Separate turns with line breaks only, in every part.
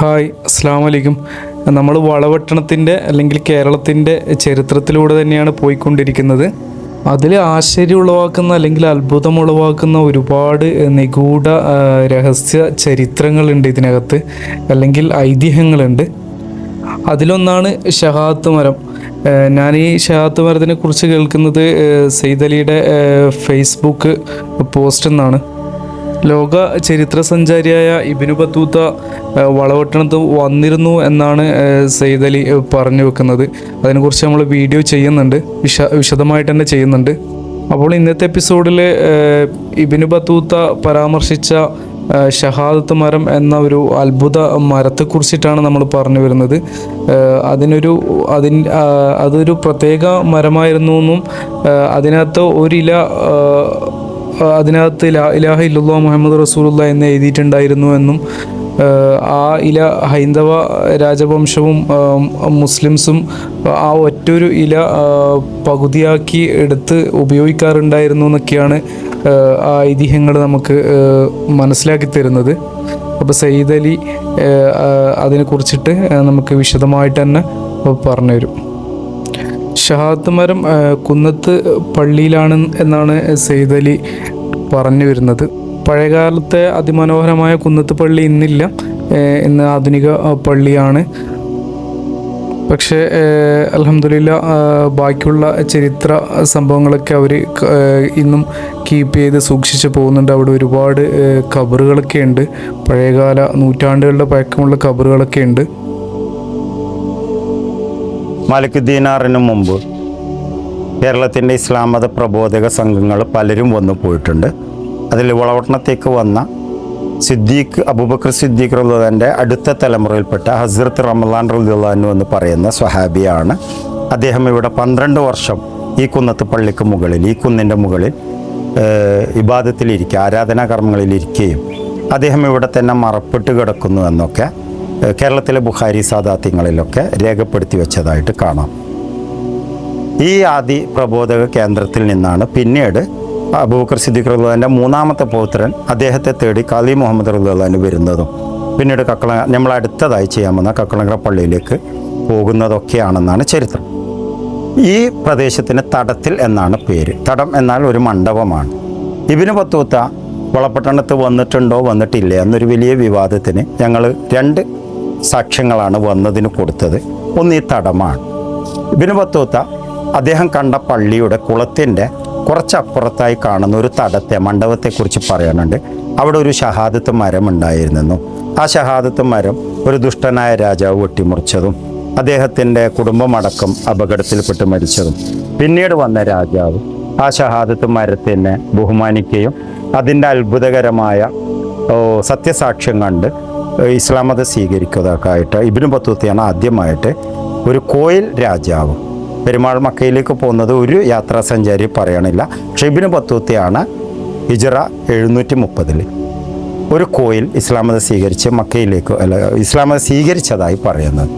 Hi അസ്സാം വലൈക്കും നമ്മൾ വളവട്ടണത്തിന്റെ അല്ലെങ്കിൽ കേരളത്തിന്റെ ചരിത്രത്തിലൂടെ തന്നെയാണ് പോയിക്കൊണ്ടിരിക്കുന്നത്. അതിൽ ആശ്ചര്യം ഉളവാക്കുന്ന അല്ലെങ്കിൽ അത്ഭുതം ഉളവാക്കുന്ന ഒരുപാട് നിഗൂഢ രഹസ്യ ചരിത്രങ്ങളുണ്ട് ഇതിനകത്ത്. അല്ലെങ്കിൽ ഐതിഹ്യങ്ങളുണ്ട്. അതിലൊന്നാണ് ഷഹാത്ത് മരം. ഞാൻ ഈ ഷഹാത്ത് മരത്തിനെ കുറിച്ച് കേൾക്കുന്നത് സെയ്ദ് അലിയുടെ ഫേസ്ബുക്ക് പോസ്റ്റ് എന്നാണ്. ലോക ചരിത്ര സഞ്ചാരിയായ ഇബിനു ബത്തൂത്ത വളവട്ടണത്ത് വന്നിരുന്നു എന്നാണ് സെയ്ദ് അലി പറഞ്ഞു വെക്കുന്നത്. അതിനെക്കുറിച്ച് നമ്മൾ വീഡിയോ ചെയ്യുന്നുണ്ട്. വിശ വിശദമായിട്ട് തന്നെ ചെയ്യുന്നുണ്ട്. അപ്പോൾ ഇന്നത്തെ എപ്പിസോഡിൽ ഇബിനു ബത്തൂത്ത പരാമർശിച്ച ഷഹാദത്ത് മരം എന്ന ഒരു അത്ഭുത മരത്തെക്കുറിച്ചിട്ടാണ് നമ്മൾ പറഞ്ഞു വരുന്നത്. അതിനൊരു അതിൻ അതൊരു പ്രത്യേക മരമായിരുന്നു എന്നും അതിനകത്ത് ഒരില അതിനകത്ത് ലാ ഇലാഹ ഇല്ലുല്ലാ മുഹമ്മദ് റസൂലുള്ള എന്ന് എഴുതിയിട്ടുണ്ടായിരുന്നു എന്നും ആ ഇല ഹൈന്ദവ രാജവംശവും മുസ്ലിംസും ആ ഒറ്റൊരു ഇല പകുതിയാക്കി എടുത്ത് ഉപയോഗിക്കാറുണ്ടായിരുന്നു എന്നൊക്കെയാണ് ആ ഐതിഹ്യങ്ങൾ നമുക്ക് മനസ്സിലാക്കി തരുന്നത്. അപ്പോൾ സയ്യിദ് അലി അതിനെ കുറിച്ചിട്ട് നമുക്ക് വിശദമായിട്ട് തന്നെ പറഞ്ഞു തരും ഷഹാദത്ത് മരം കുന്നത്ത് പള്ളിയിലാണ് എന്നാണ് സെയ്ദ് അലി പറഞ്ഞു വരുന്നത്. പഴയകാലത്തെ അതിമനോഹരമായ കുന്നത്ത് പള്ളി ഇന്നില്ല ഇന്ന് ആധുനിക പള്ളിയാണ്. പക്ഷേ അലഹമില്ല ബാക്കിയുള്ള ചരിത്ര സംഭവങ്ങളൊക്കെ അവർ ഇന്നും കീപ്പ് ചെയ്ത് സൂക്ഷിച്ച് പോകുന്നുണ്ട്. അവിടെ ഒരുപാട് കബറുകളൊക്കെ ഉണ്ട്. പഴയകാല നൂറ്റാണ്ടുകളുടെ പഴക്കമുള്ള കബറുകളൊക്കെ ഉണ്ട്.
മാലിക് ദീനാറിനു മുമ്പ് കേരളത്തിന്റെ ഇസ്ലാം മത പ്രബോധക സംഘങ്ങൾ പലരും വന്നു പോയിട്ടുണ്ട്. അതിൽ വളവട്ടണത്തേക്ക് വന്ന സിദ്ദീഖ് അബൂബക്കർ സിദ്ദീഖ് റഹ്ലാന്റെ അടുത്ത തലമുറയിൽപ്പെട്ട ഹസ്രത്ത് റമലാൻ റഹ്ലാനു എന്ന് പറയുന്ന സ്വഹാബിയാണ്. അദ്ദേഹം ഇവിടെ പന്ത്രണ്ട് വർഷം ഈ കുന്നത്ത് പള്ളിക്ക് മുകളിൽ ഈ കുന്നിന്റെ മുകളിൽ ഇബാദത്തിലിരിക്കുക ആരാധനാ കർമ്മങ്ങളിലിരിക്കുകയും അദ്ദേഹം ഇവിടെ തന്നെ മറപ്പെട്ട് കിടക്കുന്നു എന്നൊക്കെ കേരളത്തിലെ ബുഹാരി സാദാത്യങ്ങളിലൊക്കെ രേഖപ്പെടുത്തി വെച്ചതായിട്ട് കാണാം. ഈ ആദി പ്രബോധക കേന്ദ്രത്തിൽ നിന്നാണ് പിന്നീട് അബൂബക്കർ സിദ്ദീഖ് റഹ്ലാന്റെ മൂന്നാമത്തെ പൗത്രൻ അദ്ദേഹത്തെ തേടി കാലി മുഹമ്മദ് റഹ്ലാന് വരുന്നതും പിന്നീട് കക്കള നമ്മൾ അടുത്തതായി ചെയ്യാൻ വന്ന കക്കളങ്കര പള്ളിയിലേക്ക് പോകുന്നതൊക്കെയാണെന്നാണ് ചരിത്രം. ഈ പ്രദേശത്തിന് തടത്തിൽ എന്നാണ് പേര്. തടം എന്നാൽ ഒരു മണ്ഡപമാണ്. ഇബിന് പത്തൂത്ത വളപട്ടണത്ത് വന്നിട്ടുണ്ടോ വന്നിട്ടില്ല എന്നൊരു വലിയ വിവാദത്തിന് ഞങ്ങൾ രണ്ട് സാക്ഷ്യങ്ങളാണ് വന്നതിന് കൊടുത്തത്. ഒന്ന് ഈ തടമാണ്. ഇബിന് അദ്ദേഹം കണ്ട പള്ളിയുടെ കുളത്തിന്റെ കുറച്ചപ്പുറത്തായി കാണുന്ന ഒരു തടത്തെ മണ്ഡപത്തെക്കുറിച്ച് പറയാനുണ്ട്. അവിടെ ഒരു ഷഹാദത്ത് മരം ഉണ്ടായിരുന്നു. ആ ഷഹാദത്ത് മരം ഒരു ദുഷ്ടനായ രാജാവ് വെട്ടിമുറിച്ചതും അദ്ദേഹത്തിന്റെ കുടുംബമടക്കം അപകടത്തിൽപ്പെട്ട് മരിച്ചതും. പിന്നീട് വന്ന രാജാവ് ആ ഷഹാദത്ത് മരത്തിനെ ബഹുമാനിക്കുകയും അതിന്റെ അത്ഭുതകരമായ സത്യസാക്ഷ്യം കണ്ട് ഇസ്ലാം മതം സ്വീകരിക്കുന്നതൊക്കെ ഇബിനു ബത്തൂത്തിയാണ് ആദ്യമായിട്ട് ഒരു കോയിൽ രാജാവ്. പെരുമാൾ മക്കയിലേക്ക് പോകുന്നത് ഒരു യാത്രാ സഞ്ചാരി പറയണില്ല. പക്ഷേ ഇബിനു ബത്തൂത്തിയാണ് ഹിജറ എഴുന്നൂറ്റി മുപ്പതിൽ ഒരു കോയിൽ ഇസ്ലാം മതം സ്വീകരിച്ച് മക്കയിലേക്ക് അല്ല ഇസ്ലാം മതം സ്വീകരിച്ചതായി പറയുന്നത്.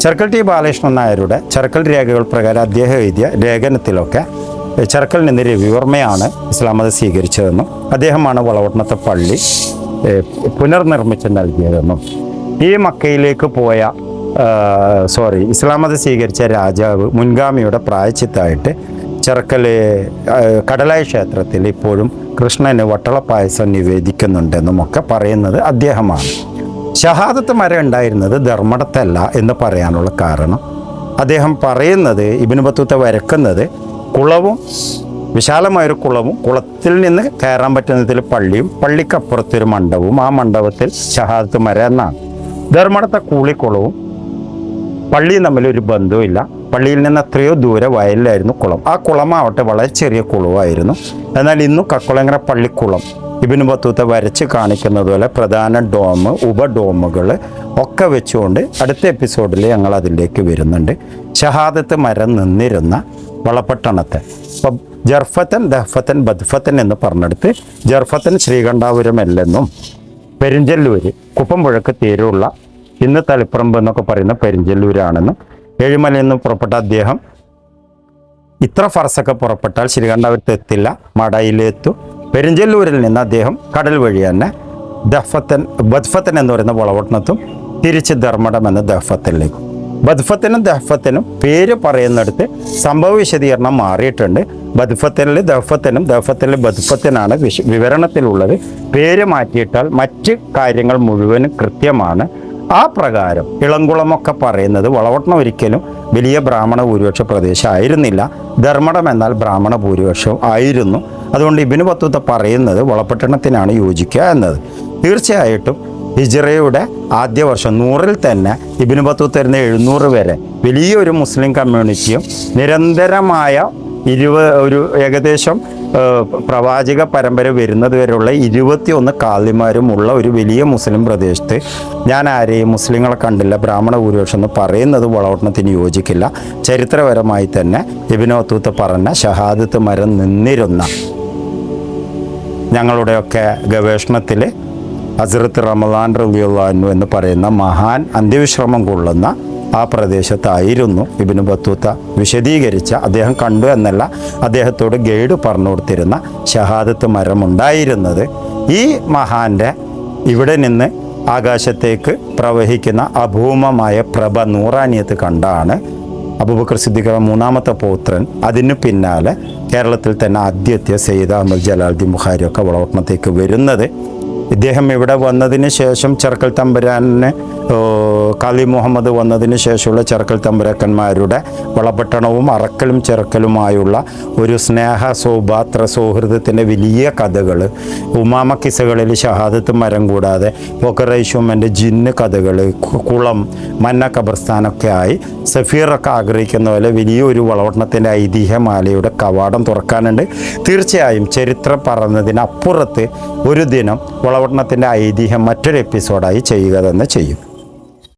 ചെറുക്കൽ ടി ബാലകൃഷ്ണൻ നായരുടെ ചെറുക്കൽ രേഖകൾ പ്രകാരം അദ്ദേഹം എഴുതിയ ലേഖനത്തിലൊക്കെ ചെറുക്കൽ നിന്ന് രവിവർമ്മയാണ് ഇസ്ലാം മതം സ്വീകരിച്ചതെന്നും അദ്ദേഹമാണ് വളവട്ടണത്തെ പള്ളി പുനർനിർമ്മിച്ച് നൽകിയതെന്നും ഈ മക്കയിലേക്ക് പോയ സോറി ഇസ്ലാം മതം സ്വീകരിച്ച രാജാവ് മുൻഗാമിയുടെ പ്രായച്ചിത്തായിട്ട് ചെറുക്കലെ കടലായ ക്ഷേത്രത്തിൽ ഇപ്പോഴും കൃഷ്ണന് വട്ടളപ്പായസം നിവേദിക്കുന്നുണ്ടെന്നും ഒക്കെ പറയുന്നത് അദ്ദേഹമാണ്. ഷഹാദത്ത് മരം ഉണ്ടായിരുന്നത് ധർമ്മടത്തല്ല എന്ന് പറയാനുള്ള കാരണം. അദ്ദേഹം പറയുന്നത് ഇബിന് ബത്തൂത്ത വരക്കുന്നത് കുളവും വിശാലമായൊരു കുളവും കുളത്തിൽ നിന്ന് കയറാൻ പറ്റുന്ന ഇതിൽ പള്ളിയും പള്ളിക്കപ്പുറത്തൊരു മണ്ഡപവും ആ മണ്ഡപത്തിൽ ഷഹാദത്ത് മര എന്നാണ്. ധർമ്മടത്തെ കൂളിക്കുളവും പള്ളിയും തമ്മിൽ ഒരു ബന്ധവുമില്ല. പള്ളിയിൽ നിന്ന് എത്രയോ ദൂരെ വയലിലായിരുന്നു കുളം. ആ കുളമാവട്ടെ വളരെ ചെറിയ കുളവായിരുന്നു എന്നാൽ ഇന്നും കക്കുളങ്ങര പള്ളിക്കുളം ഇബിന് ബത്തൂത്ത വരച്ച് കാണിക്കുന്നത് പോലെ പ്രധാന ഡോം ഉപഡോമുകൾ ഒക്കെ വെച്ചുകൊണ്ട് അടുത്ത എപ്പിസോഡിൽ ഞങ്ങൾ അതിലേക്ക് വരുന്നുണ്ട്. ഷഹാദത്ത് മരം നിന്നിരുന്ന വളപട്ടണത്തെ. അപ്പം ജർഫത്തൻ ദഹ്ഫത്തൻ ബദ്ഫത്തൻ എന്ന് പറഞ്ഞെടുത്ത് ജർഫത്തൻ ശ്രീകണ്ഠാപുരം അല്ലെന്നും പെരിഞ്ചല്ലൂര് കുപ്പംപുഴക്ക് തീരുള്ള ഇന്ന് തളിപ്പറമ്പ് എന്നൊക്കെ പറയുന്ന പെരിഞ്ചല്ലൂരാണെന്നും ഏഴുമലയിൽ നിന്ന് പുറപ്പെട്ട അദ്ദേഹം ഇത്ര ഫർസൊക്കെ പുറപ്പെട്ടാൽ ശ്രീകണ്ഠാപുരത്ത് എത്തില്ല മടയിലെത്തും. പെരിഞ്ചല്ലൂരിൽ നിന്ന് അദ്ദേഹം കടൽ വഴി തന്നെ ദഫത്തൻ ബദ്ഫത്തൻ എന്ന് പറയുന്ന വളവട്ടണത്തും തിരിച്ച് ധർമ്മടം എന്ന ദഹ്ഫത്തിലേക്ക് ബദ്ഫത്തിനും ദഹ്ഫത്തിനും പേര് പറയുന്നിടത്ത് സംഭവ വിശദീകരണം മാറിയിട്ടുണ്ട്. ബദ്ഫത്തനിൽ ദഹ്ഫത്തിനും ദഹ്ഫത്തിൽ ബദ്ഫത്തിനാണ് വിശ വിവരണത്തിലുള്ളത്. പേര് മാറ്റിയിട്ടാൽ മറ്റ് കാര്യങ്ങൾ മുഴുവനും കൃത്യമാണ്. ആ പ്രകാരം ഇളംകുളമൊക്കെ പറയുന്നത് വളവട്ടണം ഒരിക്കലും വലിയ ബ്രാഹ്മണ ഭൂരിപക്ഷ പ്രദേശമായിരുന്നില്ല. ധർമ്മടം എന്നാൽ ബ്രാഹ്മണ ഭൂരിപക്ഷം ആയിരുന്നു. അതുകൊണ്ട് ഇബിന് പത്തുത്ത പറയുന്നത് വളപട്ടണത്തിനാണ് യോജിക്കുക എന്നത്. തീർച്ചയായിട്ടും ഹിജ്റയുടെ ആദ്യ വർഷം നൂറിൽ തന്നെ ഇബിന് ബത്തൂത്തരുന്ന എഴുന്നൂറ് വരെ വലിയൊരു മുസ്ലിം കമ്മ്യൂണിറ്റിയും നിരന്തരമായ ഇരുപത് ഒരു ഏകദേശം പ്രവാചക പരമ്പര വരുന്നത് വരെയുള്ള ഇരുപത്തിയൊന്ന് കാലിമാരും ഉള്ള ഒരു വലിയ മുസ്ലിം പ്രദേശത്ത് ഞാൻ ആരെയും മുസ്ലിങ്ങളെ കണ്ടില്ല ബ്രാഹ്മണ ഭൂരിപക്ഷം എന്ന് പറയുന്നത് വളവട്ടണത്തിന് യോജിക്കില്ല. ചരിത്രപരമായി തന്നെ ഇബിനോത്തൂത്ത് പറഞ്ഞ ഷഹാദത്ത് മരം നിന്നിരുന്ന ഞങ്ങളുടെയൊക്കെ ഗവേഷണത്തിൽ ഹസ്രത്ത് റമദാൻ റബിയുള്ളു എന്ന് പറയുന്ന മഹാൻ അന്ത്യവിശ്രമം കൊള്ളുന്ന ആ പ്രദേശത്തായിരുന്നു ഇബിന് ബത്തൂത്ത വിശദീകരിച്ച. അദ്ദേഹം കണ്ടു എന്നല്ല അദ്ദേഹത്തോട് ഗൈഡ് പറഞ്ഞു കൊടുത്തിരുന്ന ഷഹാദത്ത് മരമുണ്ടായിരുന്നത് ഈ മഹാന്റെ ഇവിടെ നിന്ന് ആകാശത്തേക്ക് പ്രവഹിക്കുന്ന അഭൂമമായ പ്രഭ നൂറാനിയത്ത് കണ്ടാണ് അബൂബക്കർ സിദ്ദിഖ മൂന്നാമത്തെ പൗത്രൻ. അതിനു പിന്നാലെ കേരളത്തിൽ തന്നെ ആദ്യത്തെ സെയ്ദ് അഹമ്മദ് ജലാൽദ്ദീൻ ബുഖാരി ഒക്കെ വളവട്ടണത്തേക്ക് വരുന്നത്. ഇദ്ദേഹം ഇവിടെ വന്നതിന് ശേഷം ചെറുക്കൽ തമ്പുരാനെ കാളി മുഹമ്മദ് വന്നതിന് ശേഷമുള്ള ചെറുക്കൽ തമ്പുരാക്കന്മാരുടെ വളപട്ടണവും അറക്കലും ചെറുക്കലുമായുള്ള ഒരു സ്നേഹ സൗഭാത്ര സൗഹൃദത്തിന്റെ വലിയ കഥകൾ ഉമാമ കിസകളിൽ ഷഹാദത്ത് മരം കൂടാതെ പൊക്കറൈഷുമന്റെ ജിന്ന് കഥകൾ കുളം മന്ന കബർസ്ഥാനൊക്കെ ആയി സഫീറൊക്കെ ആഗ്രഹിക്കുന്ന പോലെ വലിയൊരു വളപട്ടണത്തിന്റെ ഐതിഹ്യമാലയുടെ കവാടം തുറക്കാനുണ്ട്. തീർച്ചയായും ചരിത്രം പറഞ്ഞതിനപ്പുറത്ത് ഒരു ദിനം വളവട്ടണത്തിന്റെ ഐതിഹ്യം മറ്റൊരു എപ്പിസോഡായി ചെയ്യുക തന്നെ ചെയ്യും.